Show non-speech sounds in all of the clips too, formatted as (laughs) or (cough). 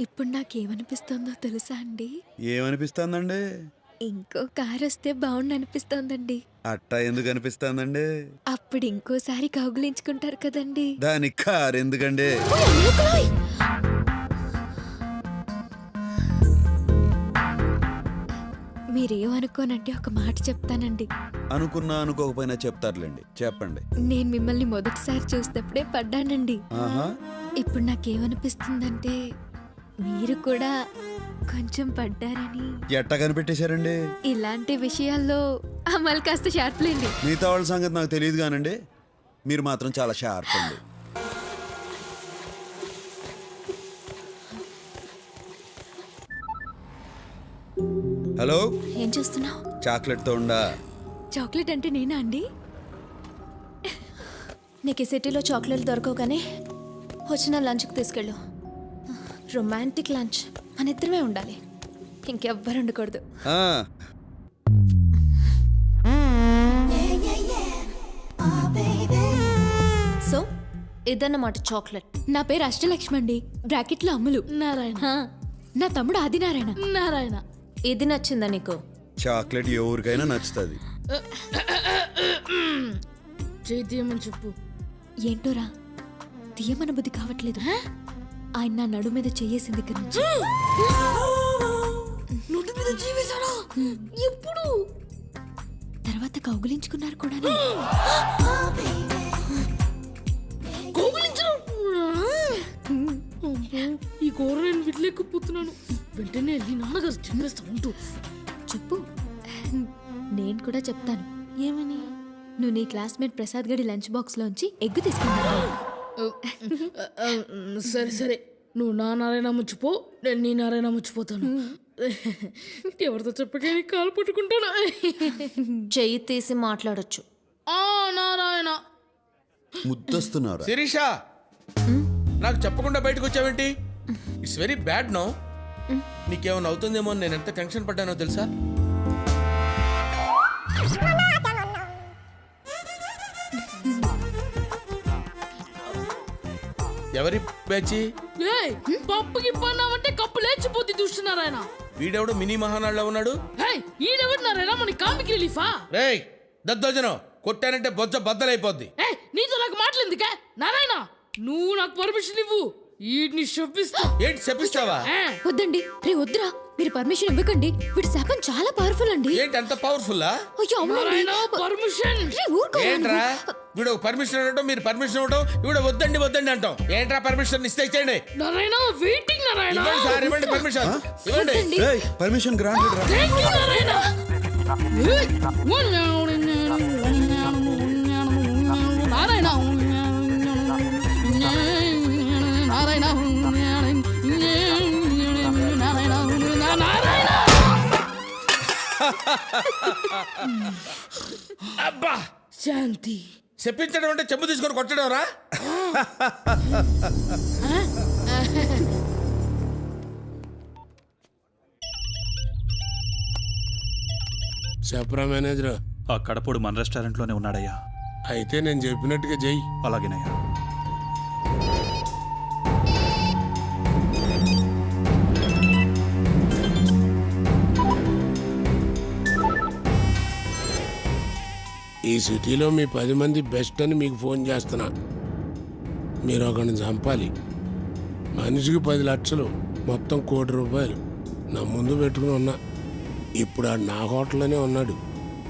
ఇప్పుడు నాకేమనిపిస్తుందో తెలుసా అండి? ఏమనిపిస్తుందండి? ఇంకో కార్ వస్తే బాగుండు అనిపిస్తోందండి అట్టా ఎందుకు అనిపిస్తుందండి అప్పుడు ఇంకోసారి కౌగులించుకుంటారు కదండి. దానికి కారు ఎందుకండి? మీరేమనుకోనంటే ఒక మాట చెప్తానండి. అనుకున్నా అనుకోకపోయినా చెప్తారులేండి. చెప్పండి. నేను మిమ్మల్ని మొదటిసారి చూసినప్పుడే పడ్డానండి. ఆహా. ఇప్పుడు నాకేమనిపిస్తుందంటే మీరు కూడా కొంచెం పడ్డారని. ఎట్టా కనిపెట్టేశారండి? ఇలాంటి విషయాల్లో అమలు కాస్త షార్ప్లేండి. మిగతా వాళ్ళ సంగతి నాకు తెలియదు కానండి. మీరు మాత్రం చాలా షార్ప్ అండి. హలో? ఏం చేస్తున్నావు? చాక్లెట్తో ఉండా? చాక్లెట్ అంటే నేనా అండి? నీకు ఈ సిటీలో చాక్లెట్లు దొరకవు కానీ వచ్చిన లంచ్కి తీసుకెళ్ళు. Romantic lunch. మన ఇద్దరమే ఉండాలి. ఇంకెవ్వరు ఉండకూడదు. ఆ, సో ఇదన్నమాట చాక్లెట్. నా పేరు అష్టలక్ష్మి అండి. బ్రాకెట్లో అమ్ములు. నారాయణ. హా, నా తమ్ముడు ఆదినారాయణ. నారాయణ. ఇది నచ్చిందా నీకు? చాక్లెట్ ఎవరికైనా నచ్చుతుంది. చేయి తీయమని చెప్పు. ఏంటోరా? తీయమన బుద్ధి కావట్లేదు. ఆయన నా నడు మీద చెయ్యేసింది ఇక్కడ నుంచి. నోటి మీద జీవిసాడా ఎప్పుడు? తర్వాత కౌగులించుకున్నారు కూడా కోగులించడం? ఈ కూర నేను విడలేకపోతున్నాను వెంటనే వెళ్ళి నాన్నగారు చెప్పేస్తా ఉంటూ చెప్పు. నేను కూడా చెప్తాను. ఏమని? నువ్వు నీ క్లాస్మేట్ ప్రసాద్ గడి లంచ్ బాక్స్ లోంచి ఎగ్గు తీసుకున్నావు సరే సరే. నువ్వు నా నారాయణ ముచ్చిపో నేను నీ నారాయణ ముచ్చిపోతాను. ఎవరితో చెప్పకే కాలు పట్టుకుంటాను. చెయ్యి తీసి మాట్లాడొచ్చు. ఆ నారాయణ. ముద్దొస్తున్నారు? శిరీష! నాకు చెప్పకుండా బయటకు వచ్చావేంటి? ఇట్స్ వెరీ బ్యాడ్ నో నీకేమైనా అవుతుందేమో అని నేను ఎంత టెన్షన్ పడ్డానో తెలుసా? ఎవరి పేచి ఏయ్ పప్పుకి పన్నామంటే కప్పు లేచిపోతే చూస్తున్నారాయన వీడెవడు మినీ మహానాడులో ఉన్నాడు? ఏయ్ ఈడెవడినారాయన మన కామిక్ రిలీఫా? రేయ్ దద్దోజనం కొట్టానంటే బొజ్జ బద్దలైపోద్ది. ఏయ్ నీతో నాకు మాటలేందుకే? నారాయణ నువ్వు నాకు పర్మిషన్ ఇవ్వు. శప్పిస్తా ఏంటి చెప్పిస్తావా వద్దండి రే వద్దురా మీరు పర్మిషన్ ఇవ్వకండి వీడి శాపం చాలా పవర్ఫుల్ అండి ఏంటి అంత పవర్ఫుల్లా అయ్యో అవునండి నారాయణ పర్మిషన్ రే, ఊరుకోరా ఏంట్రా. వీడు పర్మిషన్ ఇవ్వడం మీరు పర్మిషన్ ఇవ్వడం వీడు వద్దండి వద్దండి అంటాం ఏంట్రా పర్మిషన్ ఇస్తే ఇచ్చేయండి నారాయణ వెయిటింగ్ నారాయణ ఇవ్వండి సార్ ఇవ్వండి పర్మిషన్ ఇవ్వండి. పర్మిషన్ గ్రాంటెడ్ రా నారాయణ అబ్బా! శాంతి. చెప్పించడం అంటే చెంబు తీసుకొని కొట్టడం రా. చెప్పరా మేనేజర్. ఆ కడపడు మన రెస్టారెంట్లోనే ఉన్నాడయ్యా. అయితే నేను చెప్పినట్టుగా చెయ్యి. అలాగేనయ్యా. ఈ సిటీలో మీ పది మంది బెస్ట్ అని మీకు ఫోన్ చేస్తున్నా. మీరు ఒకరిని చంపాలి. మనిషికి పది లక్షలు మొత్తం కోటి రూపాయలు. నా ముందు పెట్టుకుని ఉన్నా. ఇప్పుడు ఆ నా హోటల్లోనే ఉన్నాడు.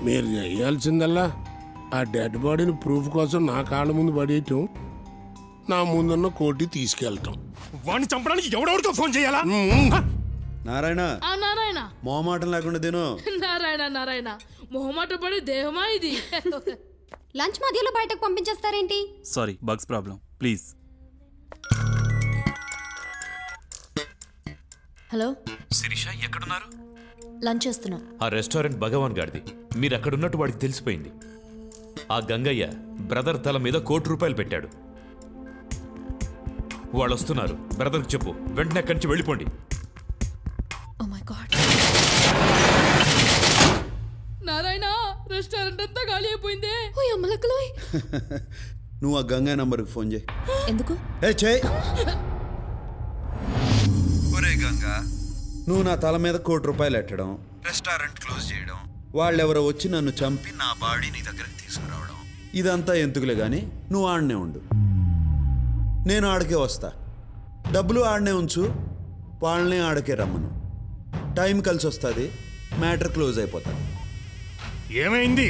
మీరు చేయాల్సిందల్లా ఆ డెడ్ బాడీని ప్రూఫ్ కోసం నా కాళ్ళ ముందు పడేయటం. నా ముందున్న కోటి తీసుకెళ్ళటం వాడిని చంపడానికి ఎవడెవరితో ఫోన్ చేయాలా? నారాయణ. ఆ నారాయణ. మోమాటం లేకుండా తిను. (laughs) నారాయణ నారాయణ. మొహమాట పడే దేహమా ఇది? (laughs) లంచ్ మధ్యలో బయటకు పంపించేస్తారేంటి? Sorry bugs problem please hello? Sirisha ఎక్కడున్నారు? లంచ్ చేస్తున్నాం. ఆ రెస్టారెంట్ భగవాన్ గారిది. మీరు అక్కడున్నట్టు వాడికి తెలిసిపోయింది. ఆ గంగయ్య బ్రదర్ తల మీద కోటి రూపాయలు పెట్టాడు. వాళ్ళు వస్తున్నారు బ్రదర్కి చెప్పు. వెంటనే అక్కడి నుంచి వెళ్ళిపోండి. రెస్టారెంట్ అంతా ఖాళీ అయిపోయిందే. ఓ అమ్మలకులోయ్ నువ్వు ఆ గంగా నంబర్కి ఫోన్ చేయి. ఎందుకు? ఏ చేయి. ఒరే గంగా నువ్వు నా తల మీద కోటి రూపాయలు ఎట్టడం రెస్టారెంట్ క్లోజ్ చేయడం వాళ్ళెవరో వచ్చి నన్ను చంపి నా బాడీ నీ దగ్గరికి తీసుకురావడం. ఇదంతా ఎందుకులే కానీ నువ్వు ఆడనే ఉండు. నేను ఆడకే వస్తా. డబ్బులు ఆడనే ఉంచు వాళ్ళనే ఆడకే రమ్మను. టైం కలిసి వస్తుంది మ్యాటర్ క్లోజ్ అయిపోతుంది. ఏమైంది?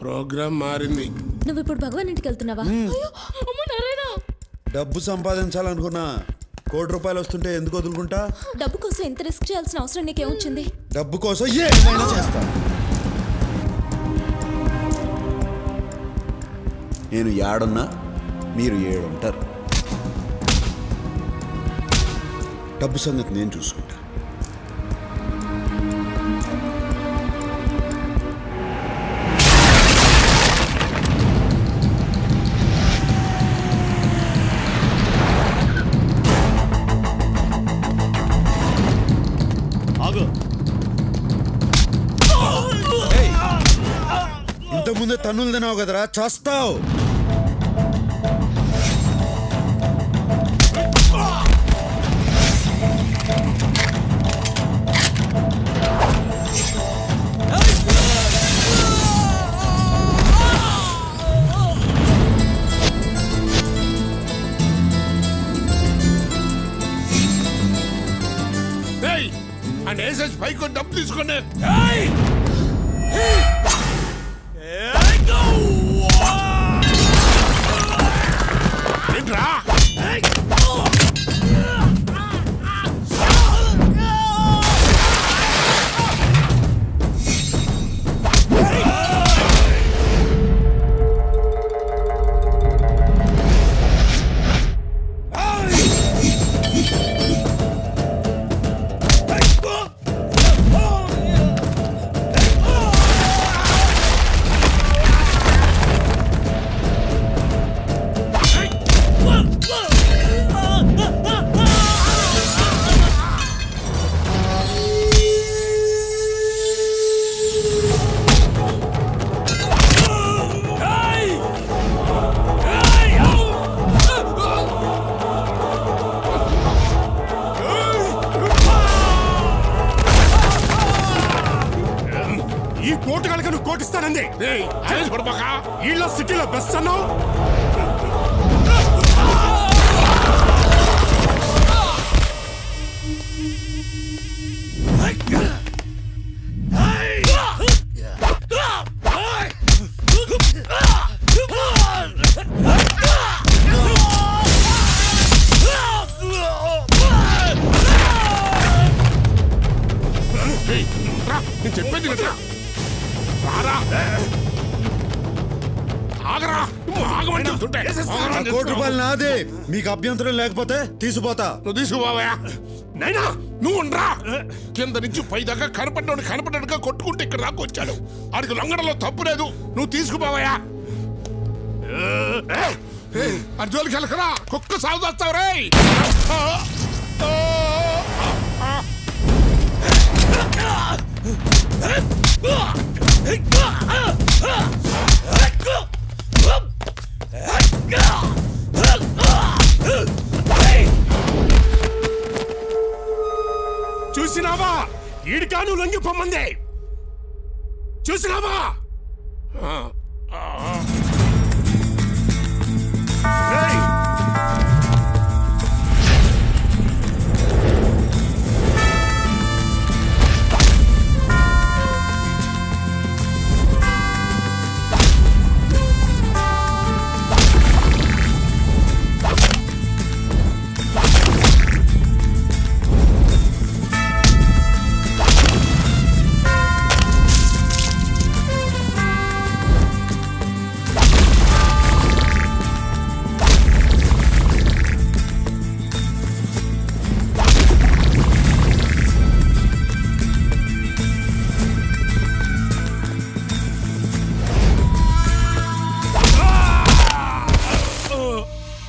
ప్రోగ్రామ్ మారింది. నువ్వు ఇప్పుడు భగవాన్ ఇంటికి వెళ్తున్నావా? డబ్బు సంపాదించాలనుకున్నా కోటి రూపాయలు వస్తుంటే ఎందుకు వదులుకుంటా? డబ్బు కోసం ఎంత రిస్క్ చేయాల్సిన అవసరం నీకేమొచ్చింది డబ్బు కోసం ఏమైనా చేస్తా. నేను ఏడున్నా మీరు ఏడుంటారు. డబ్బు సంగతి నేను చూసుకుంటా. ఆగు. ఇంతకుముందే తన్నులు తినావు కదరా చస్తావు. తీసుకోండి ఈ కోటు కనుక నువ్వు కోటిస్తానంది. సిటీలో బెస్ట్ అన్నావు? చెప్తుంటే ఆ కోటి రూపాయలు నాదే. మీకు అభ్యంతరం లేకపోతే తీసిపోతా నువ్వు తీసుకుపోవా నైనా నువ్వు ఉండరా. కింద నుంచి పై దాకా కనపడ్డాడు కనపడ్డాడుగా కొట్టుకుంటే ఇక్కడ దాకా వచ్చాడు. ఆడికి లొంగడంలో తప్పు లేదు. నువ్వు తీసుకుపోవా అర్జున్కి వెళ్ళకరా. కుక్క సాగు రే చూసినావా? ఈడికాను నువ్వు లొంగిపోమ్మంది. చూసినావా?